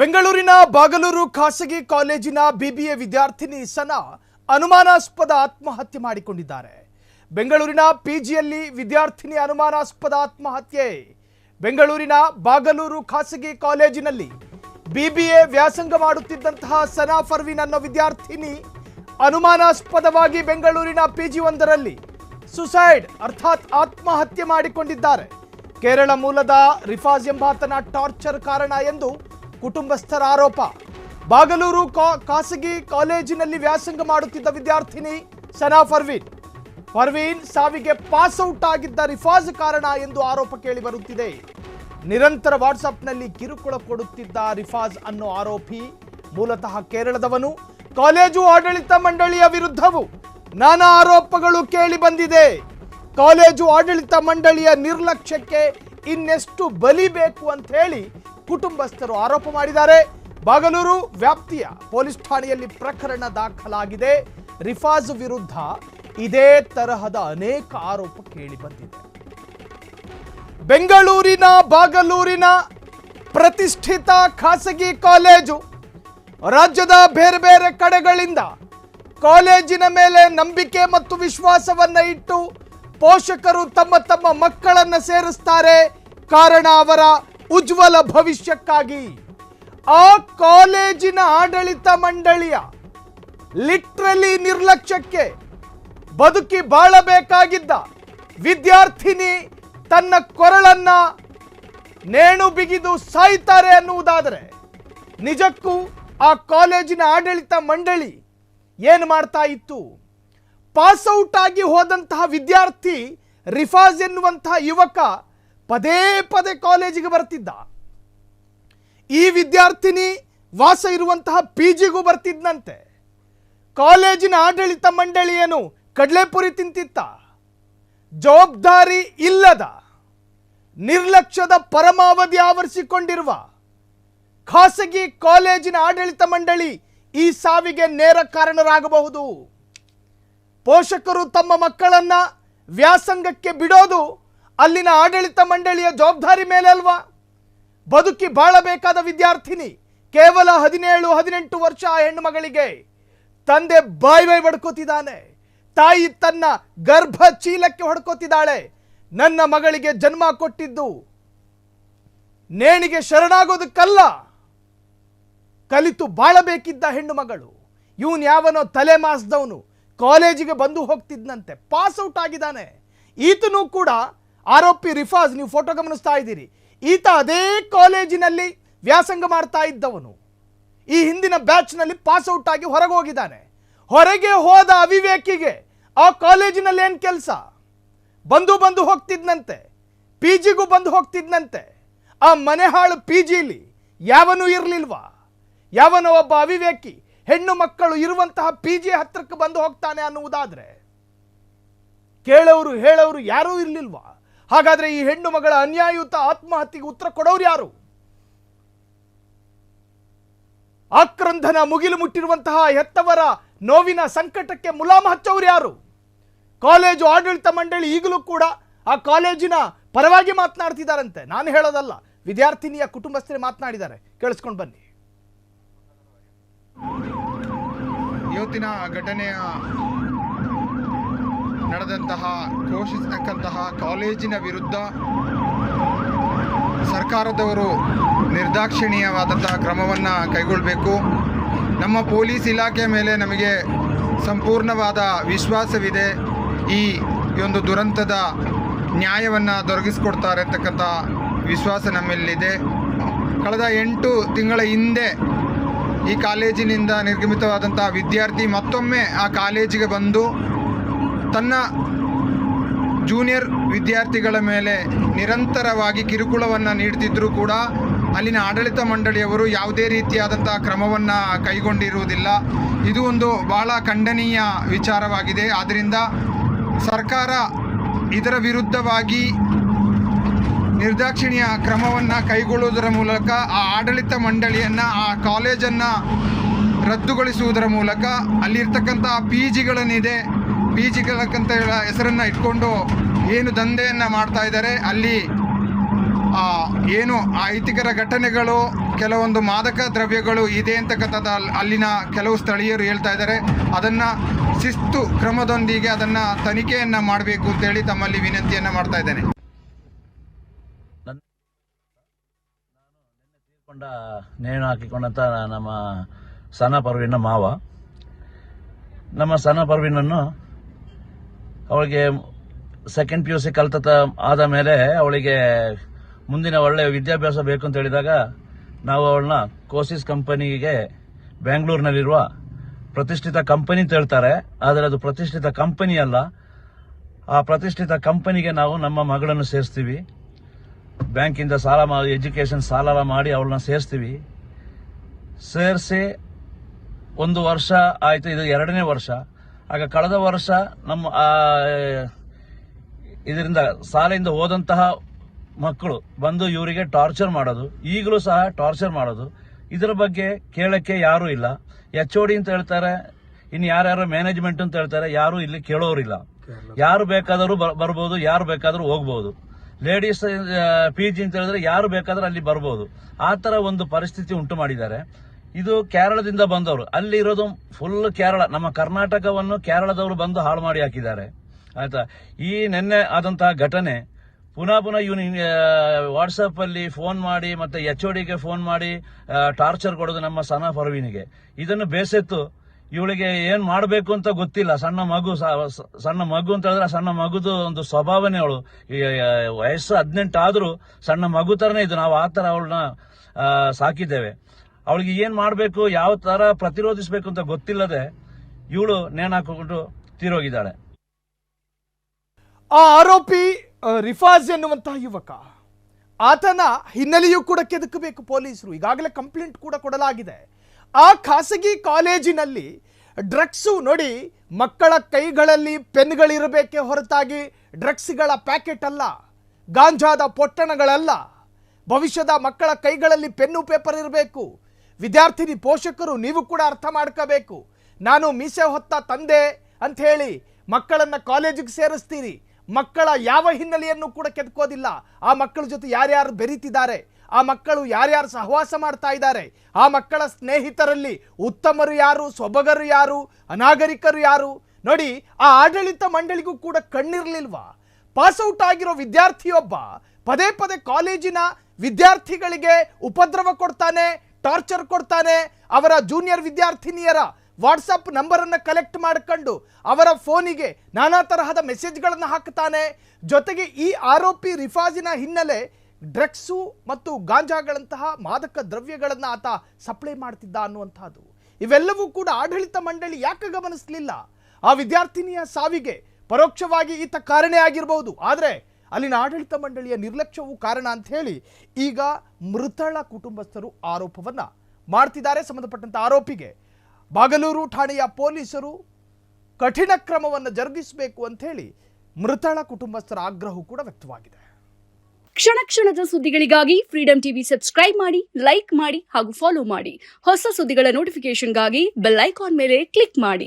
ಬೆಂಗಳೂರಿನ ಬಾಗಲೂರು ಖಾಸಗಿ ಕಾಲೇಜಿನ ಬಿಬಿಎ ವಿದ್ಯಾರ್ಥಿನಿ ಸನಾ ಅನುಮಾನಾಸ್ಪದ ಆತ್ಮಹತ್ಯೆ ಮಾಡಿಕೊಂಡಿದ್ದಾರೆ. ಬೆಂಗಳೂರಿನ ಪಿಜಿಯಲ್ಲಿ ವಿದ್ಯಾರ್ಥಿನಿ ಅನುಮಾನಾಸ್ಪದ ಆತ್ಮಹತ್ಯೆ. ಬೆಂಗಳೂರಿನ ಬಾಗಲೂರು ಖಾಸಗಿ ಕಾಲೇಜಿನಲ್ಲಿ ಬಿಬಿಎ ವ್ಯಾಸಂಗ ಮಾಡುತ್ತಿದ್ದಂತಹ ಸನಾ ಫರ್ವಿನ್ ಅನ್ನೋ ವಿದ್ಯಾರ್ಥಿನಿ ಅನುಮಾನಾಸ್ಪದವಾಗಿ ಬೆಂಗಳೂರಿನ ಪಿಜಿ ಒಂದರಲ್ಲಿ ಸುಸೈಡ್ ಅರ್ಥಾತ್ ಆತ್ಮಹತ್ಯೆ ಮಾಡಿಕೊಂಡಿದ್ದಾರೆ. ಕೇರಳ ಮೂಲದ ರಿಫಾಜ್ ಎಂಬಾತನ ಟಾರ್ಚರ್ ಕಾರಣ ಎಂದು ಕುಟುಂಬಸ್ಥರ ಆರೋಪ. ಬಾಗಲೂರು ಖಾಸಗಿ ಕಾಲೇಜಿನಲ್ಲಿ ವ್ಯಾಸಂಗ ಮಾಡುತ್ತಿದ್ದ ವಿದ್ಯಾರ್ಥಿನಿ ಸನಾ ಫರ್ವೀನ್. ಫರ್ವೀನ್ ಸಾವಿಗೆ ಪಾಸ್ ಔಟ್ ಆಗಿದ್ದ ರಿಫಾಜ್ ಕಾರಣ ಎಂದು ಆರೋಪ ಕೇಳಿ ಬರುತ್ತಿದೆ. ನಿರಂತರ ವಾಟ್ಸಪ್ನಲ್ಲಿ ಕಿರುಕುಳ ಕೊಡುತ್ತಿದ್ದ ರಿಫಾಜ್ ಅನ್ನೋ ಆರೋಪಿ ಮೂಲತಃ ಕೇರಳದವನು. ಕಾಲೇಜು ಆಡಳಿತ ಮಂಡಳಿಯ ವಿರುದ್ಧವೂ ನಾನಾ ಆರೋಪಗಳು ಕೇಳಿ ಬಂದಿದೆ. ಕಾಲೇಜು ಆಡಳಿತ ಮಂಡಳಿಯ ನಿರ್ಲಕ್ಷ್ಯಕ್ಕೆ ಇನ್ನೆಷ್ಟು ಬಲಿಬೇಕು ಅಂತ ಹೇಳಿ ಕುಟುಂಬಸ್ಥರು ಆರೋಪ ಮಾಡಿದ್ದಾರೆ. ಬಾಗಲೂರು ವ್ಯಾಪ್ತಿಯ ಪೊಲೀಸ್ ಠಾಣೆಯಲ್ಲಿ ಪ್ರಕರಣ ದಾಖಲಾಗಿದೆ. ರಿಫಾಜ್ ವಿರುದ್ಧ ಇದೇ ತರಹದ ಅನೇಕ ಆರೋಪ ಕೇಳಿ ಬಂದಿದೆ. ಬೆಂಗಳೂರಿನ ಬಾಗಲೂರಿನ ಪ್ರತಿಷ್ಠಿತ ಖಾಸಗಿ ಕಾಲೇಜು ರಾಜ್ಯದ ಬೇರೆ ಬೇರೆ ಕಡೆಗಳಿಂದ ಕಾಲೇಜಿನ ಮೇಲೆ ನಂಬಿಕೆ ಮತ್ತು ವಿಶ್ವಾಸವನ್ನ ಇಟ್ಟು ಪೋಷಕರು ತಮ್ಮ ತಮ್ಮ ಮಕ್ಕಳನ್ನು ಸೇರಿಸ್ತಾರೆ. ಕಾರಣ ಅವರ ಉಜ್ವಲ ಭವಿಷ್ಯಕ್ಕಾಗಿ ಆ ಕಾಲೇಜಿನ ಆಡಳಿತ ಮಂಡಳಿಯ ಲಿಟ್ರಲಿ ನಿರ್ಲಕ್ಷ್ಯಕ್ಕೆ ಬದುಕಿ ಬಾಳಬೇಕಾಗಿದ್ದ ವಿದ್ಯಾರ್ಥಿನಿ ತನ್ನ ಕೊರಳನ್ನ ನೇಣು ಬಿಗಿದು ಸಾಯ್ತಾರೆ ಅನ್ನುವುದಾದರೆ ನಿಜಕ್ಕೂ ಆ ಕಾಲೇಜಿನ ಆಡಳಿತ ಮಂಡಳಿ ಏನು ಮಾಡ್ತಾ ಇತ್ತು? ಪಾಸ್ ಔಟ್ ಆಗಿ ಹೋದಂತಹ ವಿದ್ಯಾರ್ಥಿ ರಿಫಾಜ್ ಎನ್ನುವಂತಹ ಯುವಕ ಪದೇ ಪದೇ ಕಾಲೇಜಿಗೆ ಬರ್ತಿದ್ದ. ಈ ವಿದ್ಯಾರ್ಥಿನಿ ವಾಸ ಇರುವಂತಹ ಪಿ ಜಿಗೂ ಬರ್ತಿದ್ನಂತೆ. ಕಾಲೇಜಿನ ಆಡಳಿತ ಮಂಡಳಿ ಏನು ಕಡಲೆಪುರಿ ತಿಂತಿತ್ತ. ಜವಾಬ್ದಾರಿ ಇಲ್ಲದ, ನಿರ್ಲಕ್ಷ್ಯದ ಪರಮಾವಧಿ ಆವರಿಸಿಕೊಂಡಿರುವ ಖಾಸಗಿ ಕಾಲೇಜಿನ ಆಡಳಿತ ಮಂಡಳಿ ಈ ಸಾವಿಗೆ ನೇರ ಕಾರಣರಾಗಬಹುದು. ಪೋಷಕರು ತಮ್ಮ ಮಕ್ಕಳನ್ನ ವ್ಯಾಸಂಗಕ್ಕೆ ಬಿಡೋದು ಅಲ್ಲಿನ ಆಡಳಿತ ಮಂಡಳಿಯ ಜವಾಬ್ದಾರಿ ಮೇಲೆ ಅಲ್ವಾ? ಬದುಕಿ ಬಾಳಬೇಕಾದ ವಿದ್ಯಾರ್ಥಿನಿ ಕೇವಲ ಹದಿನೇಳು, ಹದಿನೆಂಟು ವರ್ಷ ಆ ಹೆಣ್ಣು ಮಗಳಿಗೆ ತಂದೆ ಬಾಯ್ ಬಾಯ್ ಬಡ್ಕೋತಿದ್ದಾನೆ. ತಾಯಿ ತನ್ನ ಗರ್ಭ ಚೀಲಕ್ಕೆ ಹೊಡ್ಕೋತಿದ್ದಾಳೆ. ನನ್ನ ಮಗಳಿಗೆ ಜನ್ಮ ಕೊಟ್ಟಿದ್ದು ನೇಣಿಗೆ ಶರಣಾಗೋದಕ್ಕಲ್ಲ. ಕಲಿತು ಬಾಳಬೇಕಿದ್ದ ಹೆಣ್ಣು ಮಗಳು. ಇವನು ಯಾವನೋ ತಲೆ ಮಾಸದವನು ಕಾಲೇಜಿಗೆ ಬಂದು ಹೋಗ್ತಿದ್ನಂತೆ. ಪಾಸ್ ಔಟ್ ಆಗಿದ್ದಾನೆ. ಈತನೂ ಕೂಡ ಆರೋಪಿ ರಿಫಾಜ್, ನೀವು ಫೋಟೋ ಗಮನಿಸ್ತಾ ಇದ್ದೀರಿ. ಈತ ಅದೇ ಕಾಲೇಜಿನಲ್ಲಿ ವ್ಯಾಸಂಗ ಮಾಡ್ತಾ ಇದ್ದವನು. ಈ ಹಿಂದಿನ ಬ್ಯಾಚ್ನಲ್ಲಿ ಪಾಸ್ ಔಟ್ ಆಗಿ ಹೊರಗೆ ಹೋಗಿದ್ದಾನೆ. ಹೊರಗೆ ಹೋದ ಅವಿವೇಕಿಗೆ ಆ ಕಾಲೇಜಿನಲ್ಲಿ ಏನು ಕೆಲಸ? ಬಂದು ಬಂದು ಹೋಗ್ತಿದ್ನಂತೆ. ಪಿ ಜಿಗೂ ಬಂದು ಹೋಗ್ತಿದ್ನಂತೆ. ಆ ಮನೆಹಾಳು ಪಿ ಜಿಲಿ. ಯಾವನೂ ಇರಲಿಲ್ವಾ? ಯಾವನೋ ಒಬ್ಬ ಅವಿವೇಕಿ ಹೆಣ್ಣು ಮಕ್ಕಳು ಇರುವಂತಹ ಪಿ ಜಿ ಹತ್ರಕ್ಕೆ ಬಂದು ಹೋಗ್ತಾನೆ ಅನ್ನುವುದಾದ್ರೆ, ಕೇಳೋರು ಹೇಳೋರು ಯಾರೂ ಇರಲಿಲ್ವಾ? ಹಾಗಾದ್ರೆ ಈ ಹೆಣ್ಣು ಮಗಳ ಅನ್ಯಾಯಯುತ ಆತ್ಮಹತ್ಯೆಗೆ ಉತ್ತರ ಕೊಡೋರು ಯಾರು? ಆಕ್ರಂದನ ಮುಗಿಲು ಮುಟ್ಟಿರುವಂತಹ ಹೆತ್ತವರ ನೋವಿನ ಸಂಕಟಕ್ಕೆ ಮುಲಾಮ ಹಚ್ಚೋರು ಯಾರು? ಕಾಲೇಜು ಆಡಳಿತ ಮಂಡಳಿ ಈಗಲೂ ಕೂಡ ಆ ಕಾಲೇಜಿನ ಪರವಾಗಿ ಮಾತನಾಡ್ತಿದ್ದಾರಂತೆ ನಾನು ಹೇಳೋದಲ್ಲ, ವಿದ್ಯಾರ್ಥಿನಿಯ ಕುಟುಂಬಸ್ಥರೇ ಮಾತನಾಡಿದ್ದಾರೆ. ಕೇಳಿಸ್ಕೊಂಡು ಬನ್ನಿ. ಇವತ್ತಿನ ಘಟನೆಯ ನಡೆದಂತಹ, ಘೋಷಿಸತಕ್ಕಂತಹ ಕಾಲೇಜಿನ ವಿರುದ್ಧ ಸರ್ಕಾರದವರು ನಿರ್ದಾಕ್ಷಿಣ್ಯವಾದಂತಹ ಕ್ರಮವನ್ನು ಕೈಗೊಳ್ಳಬೇಕು ನಮ್ಮ ಪೊಲೀಸ್ ಇಲಾಖೆ ಮೇಲೆ ನಮಗೆ ಸಂಪೂರ್ಣವಾದ ವಿಶ್ವಾಸವಿದೆ. ಈ ಒಂದು ದುರಂತದ ನ್ಯಾಯವನ್ನು ದೊರಕಿಸಿಕೊಡ್ತಾರೆ ಅಂತಕ್ಕಂಥ ವಿಶ್ವಾಸ ನಮ್ಮಲ್ಲಿದೆ. ಕಳೆದ ಎಂಟು ತಿಂಗಳ ಹಿಂದೆ ಈ ಕಾಲೇಜಿನಿಂದ ನಿರ್ಗಮಿತವಾದಂಥ ವಿದ್ಯಾರ್ಥಿ ಮತ್ತೊಮ್ಮೆ ಆ ಕಾಲೇಜಿಗೆ ಬಂದು ತನ್ನ ಜೂನಿಯರ್ ವಿದ್ಯಾರ್ಥಿಗಳ ಮೇಲೆ ನಿರಂತರವಾಗಿ ಕಿರುಕುಳವನ್ನು ನೀಡ್ತಿದ್ದರೂ ಕೂಡ ಅಲ್ಲಿನ ಆಡಳಿತ ಮಂಡಳಿಯವರು ಯಾವುದೇ ರೀತಿಯಾದಂಥ ಕ್ರಮವನ್ನು ಕೈಗೊಂಡಿರುವುದಿಲ್ಲ. ಇದು ಒಂದು ಬಹಳ ಖಂಡನೀಯ ವಿಚಾರವಾಗಿದೆ. ಆದ್ದರಿಂದ ಸರ್ಕಾರ ಇದರ ವಿರುದ್ಧವಾಗಿ ನಿರ್ದಾಕ್ಷಿಣ್ಯ ಕ್ರಮವನ್ನು ಕೈಗೊಳ್ಳುವುದರ ಮೂಲಕ, ಆ ಆಡಳಿತ ಮಂಡಳಿಯನ್ನು, ಆ ಕಾಲೇಜನ್ನು ರದ್ದುಗೊಳಿಸುವುದರ ಮೂಲಕ ಅಲ್ಲಿರ್ತಕ್ಕಂಥ ಪಿ ಜಿಗಳೇನಿದೆ ಪಿ ಜಿಗಳಕ್ಕಂತ ಹೆಸರನ್ನು ಇಟ್ಕೊಂಡು ಏನು ದಂಧೆಯನ್ನು ಮಾಡ್ತಾ ಇದ್ದಾರೆ, ಅಲ್ಲಿ ಏನು ಅಹಿತಕರ ಘಟನೆಗಳು, ಕೆಲವೊಂದು ಮಾದಕ ದ್ರವ್ಯಗಳು ಇದೆ ಅಂತಕ್ಕಂಥದ್ದು ಅಲ್- ಅಲ್ಲಿನ ಕೆಲವು ಸ್ಥಳೀಯರು ಹೇಳ್ತಾ ಇದ್ದಾರೆ. ಅದನ್ನು ಶಿಸ್ತು ಕ್ರಮದೊಂದಿಗೆ ಅದನ್ನು ತನಿಖೆಯನ್ನು ಮಾಡಬೇಕು ಅಂತೇಳಿ ತಮ್ಮಲ್ಲಿ ವಿನಂತಿಯನ್ನು ಮಾಡ್ತಾ ಇದ್ದೇನೆ. ನೇಣು ಹಾಕಿಕೊಂಡಂತ ನಮ್ಮ ಸನ ಪರ್ವಿನ ಮಾವ. ನಮ್ಮ ಸನ ಪರ್ವಿನನ್ನು ಅವಳಿಗೆ ಸೆಕೆಂಡ್ ಪಿ ಯು ಸಿ ಕಲ್ತ ಆದ ಮೇಲೆ ಅವಳಿಗೆ ಮುಂದಿನ ಒಳ್ಳೆಯ ವಿದ್ಯಾಭ್ಯಾಸ ಬೇಕು ಅಂತ ಹೇಳಿದಾಗ ನಾವು ಅವಳನ್ನ ಕೋಸಿಸ್ ಕಂಪನಿಗೆ ಬೆಂಗಳೂರಿನಲ್ಲಿರುವ ಪ್ರತಿಷ್ಠಿತ ಕಂಪನಿ ಅಂತ ಹೇಳ್ತಾರೆ. ಆದರೆ ಅದು ಪ್ರತಿಷ್ಠಿತ ಕಂಪನಿ ಅಲ್ಲ. ಆ ಪ್ರತಿಷ್ಠಿತ ಕಂಪನಿಗೆ ನಾವು ನಮ್ಮ ಮಗಳನ್ನು ಸೇರಿಸ್ತೀವಿ. ಬ್ಯಾಂಕಿಂದ ಸಾಲ ಮಾಡಿ ಎಜುಕೇಷನ್ ಸಾಲ ಮಾಡಿ ಅವಳನ್ನ ಸೇರಿಸ್ತೀವಿ. ಸೇರಿಸಿ ಒಂದು ವರ್ಷ ಆಯಿತು, ಇದು ಎರಡನೇ ವರ್ಷ. ಆಗ ಕಳೆದ ವರ್ಷ ನಮ್ಮ ಇದರಿಂದ ಶಾಲೆಯಿಂದ ಹೋದಂತಹ ಮಕ್ಕಳು ಬಂದು ಇವರಿಗೆ ಟಾರ್ಚರ್ ಮಾಡೋದು ಈಗಲೂ ಸಹ ಟಾರ್ಚರ್ ಮಾಡೋದು. ಇದರ ಬಗ್ಗೆ ಕೇಳಕ್ಕೆ ಯಾರೂ ಇಲ್ಲ. ಎಚ್ ಡಿ ಅಂತ ಹೇಳ್ತಾರೆ ಇನ್ನು ಯಾರ್ಯಾರು ಮ್ಯಾನೇಜ್ಮೆಂಟ್ ಅಂತ ಹೇಳ್ತಾರೆ ಯಾರು ಇಲ್ಲಿ ಕೇಳೋರಿಲ್ಲ. ಯಾರು ಬೇಕಾದರೂ ಬರ್- ಬರ್ಬೋದು ಯಾರು ಬೇಕಾದರೂ ಹೋಗ್ಬೋದು. ಲೇಡೀಸ್ ಪಿ ಜಿ ಅಂತ ಹೇಳಿದ್ರೆ ಯಾರು ಬೇಕಾದ್ರೂ ಅಲ್ಲಿ ಬರ್ಬೋದು. ಆ ಥರ ಒಂದು ಪರಿಸ್ಥಿತಿ ಉಂಟು ಮಾಡಿದ್ದಾರೆ. ಇದು ಕೇರಳದಿಂದ ಬಂದವರು. ಅಲ್ಲಿ ಇರೋದು ಫುಲ್ ಕೇರಳ. ನಮ್ಮ ಕರ್ನಾಟಕವನ್ನು ಕೇರಳದವರು ಬಂದು ಹಾಳು ಮಾಡಿ ಹಾಕಿದ್ದಾರೆ. ಆಯ್ತಾ? ಈ ನಿನ್ನೆ ಆದಂತಹ ಘಟನೆ, ಪುನಃ ಪುನಃ ಇವನು ವಾಟ್ಸಪ್ ಅಲ್ಲಿ ಫೋನ್ ಮಾಡಿ, ಮತ್ತೆ ಎಚ್ ಡಿಗೆ ಫೋನ್ ಮಾಡಿ ಟಾರ್ಚರ್ ಕೊಡೋದು ನಮ್ಮ ಸನ ಪರ್ವೀನಿಗೆ. ಇದನ್ನು ಬೇಸೆತ್ತು ಇವಳಿಗೆ ಏನ್ ಮಾಡಬೇಕು ಅಂತ ಗೊತ್ತಿಲ್ಲ. ಸಣ್ಣ ಮಗು ಸಣ್ಣ ಮಗು ಅಂತ ಹೇಳಿದ್ರೆ ಸಣ್ಣ ಮಗುದು ಒಂದು ಸ್ವಭಾವನೆ ಅವಳು. ವಯಸ್ಸು ಹದಿನೆಂಟು ಆದ್ರೂ ಸಣ್ಣ ಮಗು ತರನೇ ಇದು. ನಾವು ಆ ತರ ಅವಳನ್ನ ಸಾಕಿದ್ದೇವೆ. ಅವಳಿಗೆ ಏನ್ ಮಾಡಬೇಕು, ಯಾವ ತರ ಪ್ರತಿರೋಧಿಸಬೇಕು ಅಂತ ಗೊತ್ತಿಲ್ಲದೆ ಇವಳು ನೇಣು ಹಾಕೊಂಡು ತೀರೋಗಿದ್ದಾಳೆ. ಆ ಆರೋಪಿ ರಿಫಾಜ್ ಎನ್ನುವಂತಹ ಯುವಕ. ಆತನ ಹಿನ್ನೆಲೆಯೂ ಕೂಡ ಕೆದಕಬೇಕು ಪೊಲೀಸರು. ಈಗಾಗಲೇ ಕಂಪ್ಲೇಂಟ್ ಕೂಡ ಕೊಡಲಾಗಿದೆ. ಆ ಖಾಸಗಿ ಕಾಲೇಜಿನಲ್ಲಿ ಡ್ರಗ್ಸು ನೋಡಿ ಮಕ್ಕಳ ಕೈಗಳಲ್ಲಿ ಪೆನ್ಗಳಿರಬೇಕೆ ಹೊರತಾಗಿ ಡ್ರಗ್ಸ್ಗಳ ಪ್ಯಾಕೆಟ್ ಅಲ್ಲ, ಗಾಂಜಾದ ಪೊಟ್ಟಣಗಳಲ್ಲ. ಭವಿಷ್ಯದ ಮಕ್ಕಳ ಕೈಗಳಲ್ಲಿ ಪೆನ್ನು ಪೇಪರ್ ಇರಬೇಕು. ವಿದ್ಯಾರ್ಥಿನಿ ಪೋಷಕರು ನೀವು ಕೂಡ ಅರ್ಥ ಮಾಡ್ಕೋಬೇಕು. ನಾನು ಮೀಸೆ ಹೊತ್ತ ತಂದೆ ಅಂಥೇಳಿ ಮಕ್ಕಳನ್ನು ಕಾಲೇಜಿಗೆ ಸೇರಿಸ್ತೀರಿ. ಮಕ್ಕಳ ಯಾವ ಹಿನ್ನೆಲೆಯನ್ನು ಕೂಡ ಕೆದ್ಕೋದಿಲ್ಲ ಆ ಮಕ್ಕಳ ಜೊತೆ ಯಾರ್ಯಾರು ಬೆರೀತಿದ್ದಾರೆ. ಆ ಮಕ್ಕಳು ಯಾರ್ಯಾರು ಸಹವಾಸ ಮಾಡ್ತಾ ಇದ್ದಾರೆ. ಆ ಮಕ್ಕಳ ಸ್ನೇಹಿತರಲ್ಲಿ ಉತ್ತಮರು ಯಾರು, ಸೊಬಗರು ಯಾರು, ಅನಾಗರಿಕರು ಯಾರು? ನೋಡಿ, ಆ ಆಡಳಿತ ಮಂಡಳಿಗೂ ಕೂಡ ಕಣ್ಣಿರ್ಲಿಲ್ವಾ? ಪಾಸ್ಔಟ್ ಆಗಿರೋ ವಿದ್ಯಾರ್ಥಿಯೊಬ್ಬ ಪದೇ ಪದೇ ಕಾಲೇಜಿನ ವಿದ್ಯಾರ್ಥಿಗಳಿಗೆ ಉಪದ್ರವ ಕೊಡ್ತಾನೆ ಟಾರ್ಚರ್ ಕೊಡ್ತಾನೆ ಅವರ ಜೂನಿಯರ್ ವಿದ್ಯಾರ್ಥಿನಿಯರ ವಾಟ್ಸಪ್ ನಂಬರನ್ನು ಕಲೆಕ್ಟ್ ಮಾಡ್ಕೊಂಡು ಅವರ ಫೋನಿಗೆ ನಾನಾ ತರಹದ ಮೆಸೇಜ್ಗಳನ್ನು ಹಾಕ್ತಾನೆ. ಜೊತೆಗೆ ಈ ಆರೋಪಿ ರಿಫಾಜಿನ ಹಿನ್ನೆಲೆ ಡ್ರಗ್ಸು ಮತ್ತು ಗಾಂಜಾಗಳಂತಹ ಮಾದಕ ದ್ರವ್ಯಗಳನ್ನು ಆತ ಸಪ್ಲೈ ಮಾಡ್ತಿದ್ದ ಅನ್ನುವಂಥದ್ದು. ಇವೆಲ್ಲವೂ ಕೂಡ ಆಡಳಿತ ಮಂಡಳಿ ಯಾಕೆ ಗಮನಿಸಲಿಲ್ಲ? ಆ ವಿದ್ಯಾರ್ಥಿನಿಯ ಸಾವಿಗೆ ಪರೋಕ್ಷವಾಗಿ ಈತ ಕಾರಣೇ ಆಗಿರಬಹುದು ಆದರೆ ಅಲ್ಲಿನ ಆಡಳಿತ ಮಂಡಳಿಯ ನಿರ್ಲಕ್ಷ್ಯವು ಕಾರಣ ಅಂತ ಹೇಳಿ ಈಗ ಮೃತಳ ಕುಟುಂಬಸ್ಥರು ಆರೋಪವನ್ನ ಮಾಡ್ತಿದ್ದಾರೆ. ಸಂಬಂಧಪಟ್ಟಂತ ಆರೋಪಿಗೆ ಬಾಗಲೂರು ಠಾಣೆಯ ಪೊಲೀಸರು ಕಠಿಣ ಕ್ರಮವನ್ನು ಜರುಗಿಸಬೇಕು ಅಂತ ಹೇಳಿ ಮೃತಳ ಕುಟುಂಬಸ್ಥರ ಆಗ್ರಹವು ಕೂಡ ವ್ಯಕ್ತವಾಗಿದೆ. ಕ್ಷಣ ಕ್ಷಣದ ಸುದ್ದಿಗಳಿಗಾಗಿ ಫ್ರೀಡಂ ಟಿವಿ ಸಬ್ಸ್ಕ್ರೈಬ್ ಮಾಡಿ ಲೈಕ್ ಮಾಡಿ ಹಾಗೂ ಫಾಲೋ ಮಾಡಿ. ಹೊಸ ಸುದ್ದಿಗಳ ನೋಟಿಫಿಕೇಶನ್ಗಾಗಿ ಬೆಲ್ ಐಕಾನ್ ಮೇಲೆ ಕ್ಲಿಕ್ ಮಾಡಿ.